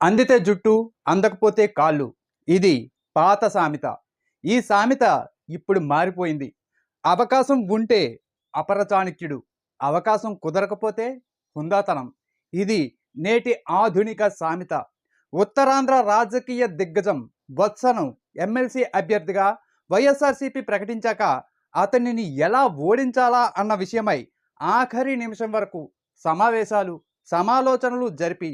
అందితే జుట్టు అందకపోతే కాళ్ళు. ఇది పాత సామెత. ఈ సామెత ఇప్పుడు మారిపోయింది. అవకాశం ఉంటే అపరచాణిక్యుడు. అవకాశం కుదరకపోతే హుందాతనం. ఇది నేటి ఆధునిక సామెత. ఉత్తరాంధ్ర రాజకీయ దిగ్గజం వత్సను ఎమ్మెల్సీ అభ్యర్థిగా వైఎస్ఆర్సీపీ ప్రకటించాక అతనిని ఎలా ఓడించాలా అన్న విషయమై ఆఖరి నిమిషం వరకు సమావేశాలు సమాలోచనలు జరిపి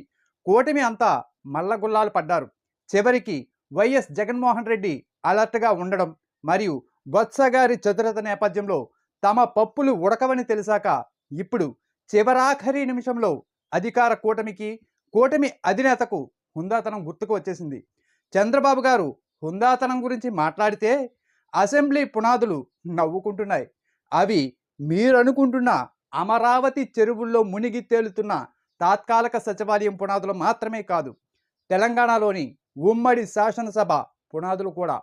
కూటమి అంతా మల్లగుల్లాలు పడ్డారు. చివరికి వైఎస్ జగన్మోహన్ రెడ్డి అలర్ట్గా ఉండడం మరియు బొత్స గారి చతురత నేపథ్యంలో తమ పప్పులు ఉడకవని తెలిసాక ఇప్పుడు చివరాఖరి నిమిషంలో అధికార కూటమికి కూటమి అధినేతకు హుందాతనం గుర్తుకు వచ్చేసింది. చంద్రబాబు గారు హుందాతనం గురించి మాట్లాడితే అసెంబ్లీ పునాదులు నవ్వుకుంటున్నాయి. అవి మీరు అనుకుంటున్న అమరావతి చెరువుల్లో మునిగి తేలుతున్న తాత్కాలిక సచివాలయం పునాదులు మాత్రమే కాదు తెలంగాణలోని ఉమ్మడి శాసనసభ పునాదులు కూడా.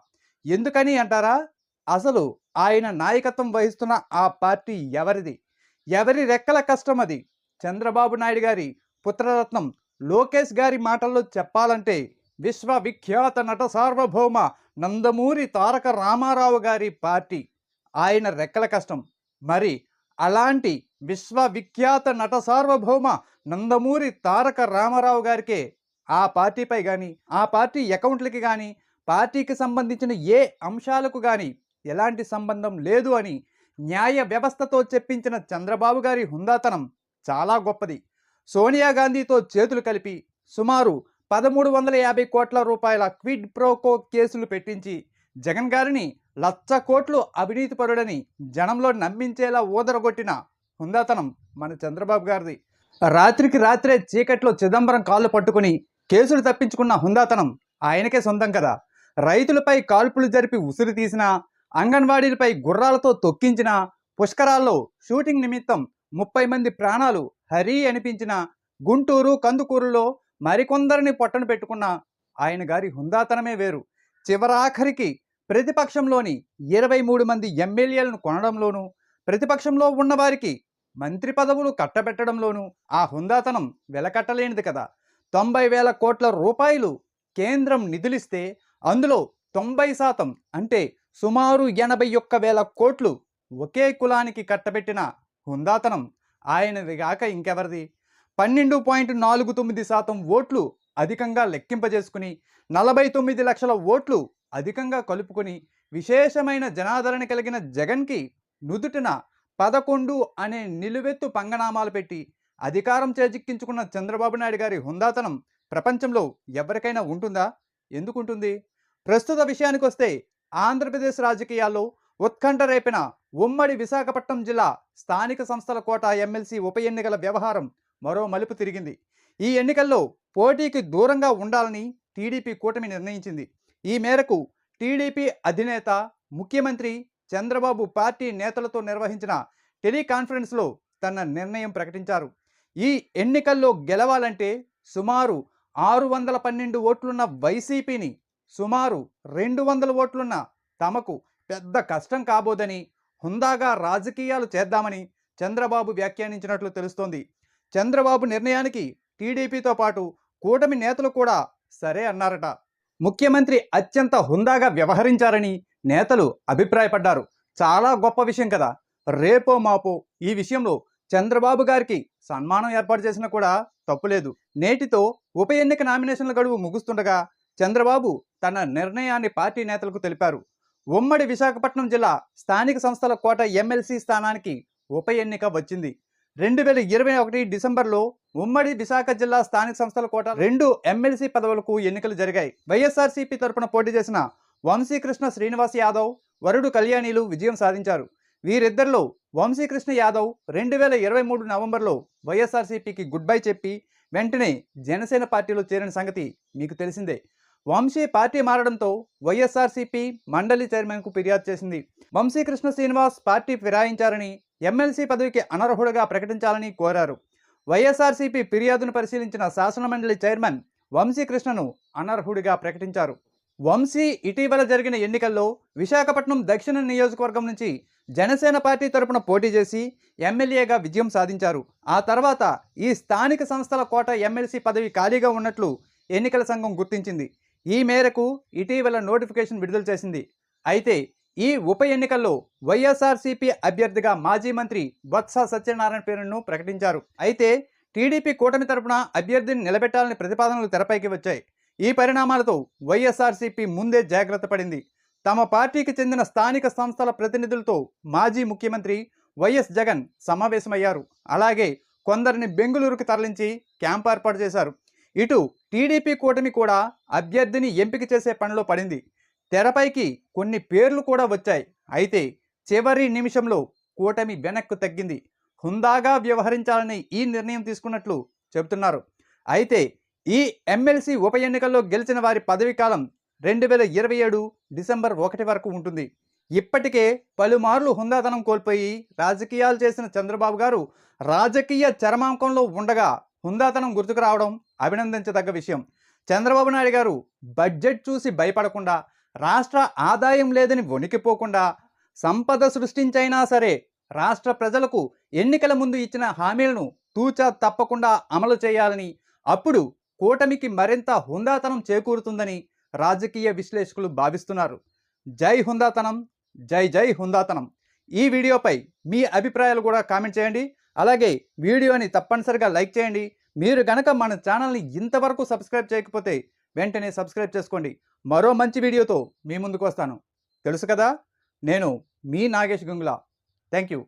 ఎందుకని అంటారా? అసలు ఆయన నాయకత్వం వహిస్తున్న ఆ పార్టీ ఎవరిది? ఎవరి రెక్కల కష్టం అది? చంద్రబాబు నాయుడు గారి పుత్రరత్నం లోకేష్ గారి మాటల్లో చెప్పాలంటే విశ్వవిఖ్యాత నట సార్వభౌమ నందమూరి తారక రామారావు గారి పార్టీ. ఆయన రెక్కల కష్టం. మరి అలాంటి విశ్వవిఖ్యాత నట సార్వభౌమ నందమూరి తారక రామారావు గారికే ఆ పార్టీపై కానీ ఆ పార్టీ అకౌంట్లకి కానీ పార్టీకి సంబంధించిన ఏ అంశాలకు కానీ ఎలాంటి సంబంధం లేదు అని న్యాయ వ్యవస్థతో చెప్పించిన చంద్రబాబు గారి హుందాతనం చాలా గొప్పది. సోనియా గాంధీతో చేతులు కలిపి సుమారు పదమూడు వందల యాభై కోట్ల రూపాయల క్విడ్ ప్రోకో కేసులు పెట్టించి జగన్ గారిని లచ్చ కోట్లు అవినీతి పరుడని జనంలో నమ్మించేలా ఊదరగొట్టిన హుందాతనం మన చంద్రబాబు గారిది. రాత్రికి రాత్రే చీకట్లో చిదంబరం కాళ్ళు పట్టుకుని కేసులు తప్పించుకున్న హుందాతనం ఆయనకే సొంతం కదా. రైతులపై కాల్పులు జరిపి ఉసిరి తీసిన అంగన్వాడీలపై గుర్రాలతో తొక్కించిన పుష్కరాల్లో షూటింగ్ నిమిత్తం ముప్పై మంది ప్రాణాలు హరి అనిపించిన గుంటూరు కందుకూరులో మరికొందరిని పొట్టను పెట్టుకున్న ఆయన గారి హుందాతనమే వేరు. చివరాఖరికి ప్రతిపక్షంలోని ఇరవై మూడు మంది ఎమ్మెల్యేలను కొనడంలోనూ ప్రతిపక్షంలో ఉన్నవారికి మంత్రి పదవులు కట్టబెట్టడంలోనూ ఆ హుందాతనం వెలకట్టలేనిది కదా. తొంభై వేల కోట్ల రూపాయలు కేంద్రం నిధులిస్తే అందులో తొంభై శాతం అంటే సుమారు ఎనభై ఒక్క వేల కోట్లు ఒకే కులానికి కట్టబెట్టిన హుందాతనం. ఆయనది గాక ఇంకెవరిది? పన్నెండు పాయింట్ నాలుగు తొమ్మిది శాతం ఓట్లు అధికంగా లెక్కింపజేసుకుని నలభై తొమ్మిది లక్షల ఓట్లు అధికంగా కలుపుకొని విశేషమైన జనాదరణ కలిగిన జగన్కి నుదుటిన పదకొండు అనే నిలువెత్తు పంగనామాలు పెట్టి అధికారం చేజిక్కించుకున్న చంద్రబాబు నాయుడు గారి హుందాతనం ప్రపంచంలో ఎవరికైనా ఉంటుందా? ఎందుకుంటుంది? ప్రస్తుత విషయానికి వస్తే ఆంధ్రప్రదేశ్ రాజకీయాల్లో ఉత్కంఠ రేపిన ఉమ్మడి విశాఖపట్నం జిల్లా స్థానిక సంస్థల కోట ఎమ్మెల్సీ ఉప ఎన్నికల వ్యవహారం మరో మలుపు తిరిగింది. ఈ ఎన్నికల్లో పోటీకి దూరంగా ఉండాలని టీడీపీ కూటమి నిర్ణయించింది. ఈ మేరకు టీడీపీ అధినేత ముఖ్యమంత్రి చంద్రబాబు పార్టీ నేతలతో నిర్వహించిన టెలికాన్ఫరెన్స్లో తన నిర్ణయం ప్రకటించారు. ఈ ఎన్నికల్లో గెలవాలంటే సుమారు ఆరు వందల పన్నెండు ఓట్లున్న వైసీపీని సుమారు రెండు వందల ఓట్లున్న తమకు పెద్ద కష్టం కాబోదని హుందాగా రాజకీయాలు చేద్దామని చంద్రబాబు వ్యాఖ్యానించినట్లు తెలుస్తోంది. చంద్రబాబు నిర్ణయానికి టీడీపీతో పాటు కూటమి నేతలు కూడా సరే అన్నారట. ముఖ్యమంత్రి అత్యంత హుందాగా వ్యవహరించారని నేతలు అభిప్రాయపడ్డారు. చాలా గొప్ప విషయం కదా. రేపో మాపో ఈ విషయంలో చంద్రబాబు గారికి సన్మానం ఏర్పాటు చేసినా కూడా తప్పులేదు నేటితో ఉప ఎన్నిక నామినేషన్ల గడువు ముగుస్తుండగా చంద్రబాబు తన నిర్ణయాన్ని పార్టీ నేతలకు తెలిపారు. ఉమ్మడి విశాఖపట్నం జిల్లా స్థానిక సంస్థల కోట ఎమ్మెల్సీ స్థానానికి ఉప ఎన్నిక వచ్చింది. రెండు వేల ఇరవై ఒకటి డిసెంబర్లో ఉమ్మడి విశాఖ జిల్లా స్థానిక సంస్థల కోట రెండు ఎమ్మెల్సీ పదవులకు ఎన్నికలు జరిగాయి. వైఎస్ఆర్సీపీ తరపున పోటీ చేసిన వంశీకృష్ణ శ్రీనివాస్ యాదవ్ వరుడు కళ్యాణిలు విజయం సాధించారు. వీరిద్దరిలో వంశీకృష్ణ యాదవ్ రెండు వేల ఇరవై మూడు నవంబర్లో వైఎస్ఆర్సీపీకి గుడ్ బై చెప్పి వెంటనే జనసేన పార్టీలో చేరిన సంగతి మీకు తెలిసిందే. వంశీ పార్టీ మారడంతో వైఎస్ఆర్సీపీ మండలి చైర్మన్కు ఫిర్యాదు చేసింది. వంశీకృష్ణ శ్రీనివాస్ పార్టీ ఫిరాయించారని ఎమ్మెల్సీ పదవికి అనర్హుడుగా ప్రకటించాలని కోరారు. వైఎస్ఆర్సీపీ ఫిర్యాదును పరిశీలించిన శాసనమండలి చైర్మన్ వంశీకృష్ణను అనర్హుడిగా ప్రకటించారు. వంశీ ఇటీవల జరిగిన ఎన్నికల్లో విశాఖపట్నం దక్షిణ నియోజకవర్గం నుంచి జనసేన పార్టీ తరపున పోటీ చేసి ఎమ్మెల్యేగా విజయం సాధించారు. ఆ తర్వాత ఈ స్థానిక సంస్థల కోట ఎమ్మెల్సీ పదవి ఖాళీగా ఉన్నట్లు ఎన్నికల సంఘం గుర్తించింది. ఈ మేరకు ఇటీవల నోటిఫికేషన్ విడుదల చేసింది. అయితే ఈ ఉప ఎన్నికల్లో వైఎస్ఆర్సీపీ అభ్యర్థిగా మాజీ మంత్రి బొత్స సత్యనారాయణ పేరును ప్రకటించారు. అయితే టీడీపీ కూటమి తరపున అభ్యర్థిని నిలబెట్టాలని ప్రతిపాదనలు తెరపైకి వచ్చాయి. ఈ పరిణామాలతో వైఎస్ఆర్సీపీ ముందే జాగ్రత్త పడింది. తమ పార్టీకి చెందిన స్థానిక సంస్థల ప్రతినిధులతో మాజీ ముఖ్యమంత్రి వైఎస్ జగన్ సమావేశమయ్యారు. అలాగే కొందరిని బెంగళూరుకు తరలించి క్యాంప్ ఏర్పాటు చేశారు. ఇటు టీడీపీ కూటమి కూడా అభ్యర్థిని ఎంపిక చేసే పనిలో పడింది. తెరపైకి కొన్ని పేర్లు కూడా వచ్చాయి. అయితే చివరి నిమిషంలో కూటమి వెనక్కు తగ్గింది. హుందాగా వ్యవహరించాలని ఈ నిర్ణయం తీసుకున్నట్లు చెబుతున్నారు. అయితే ఈ ఎమ్మెల్సీ ఉప ఎన్నికల్లో గెలిచిన వారి పదవీ కాలం రెండు వేల ఇరవై ఏడు డిసెంబర్ ఒకటి వరకు ఉంటుంది. ఇప్పటికే పలుమార్లు హుందాతనం కోల్పోయి రాజకీయాలు చేసిన చంద్రబాబు గారు రాజకీయ చరమాంకంలో ఉండగా హుందాతనం గుర్తుకు రావడం అభినందించదగ్గ విషయం. చంద్రబాబు నాయుడు గారు బడ్జెట్ చూసి భయపడకుండా రాష్ట్ర ఆదాయం లేదని వణికిపోకుండా సంపద సృష్టించైనా సరే రాష్ట్ర ప్రజలకు ఎన్నికల ముందు ఇచ్చిన హామీలను తూచా తప్పకుండా అమలు చేయాలని అప్పుడు కూటమికి మరింత హుందాతనం చేకూరుతుందని రాజకీయ విశ్లేషకులు భావిస్తున్నారు. జై హుందాతనం జై జై హుందాతనం. ఈ వీడియోపై మీ అభిప్రాయాలు కూడా కామెంట్ చేయండి. అలాగే వీడియోని తప్పనిసరిగా లైక్ చేయండి. మీరు గనక మన ఛానల్ని ఇంతవరకు సబ్స్క్రైబ్ చేయకపోతే వెంటనే సబ్స్క్రైబ్ చేసుకోండి. మరో మంచి వీడియోతో మీ ముందుకు వస్తాను. తెలుసు కదా? నేను మీ నాగేష్ గుంగుల. Thank you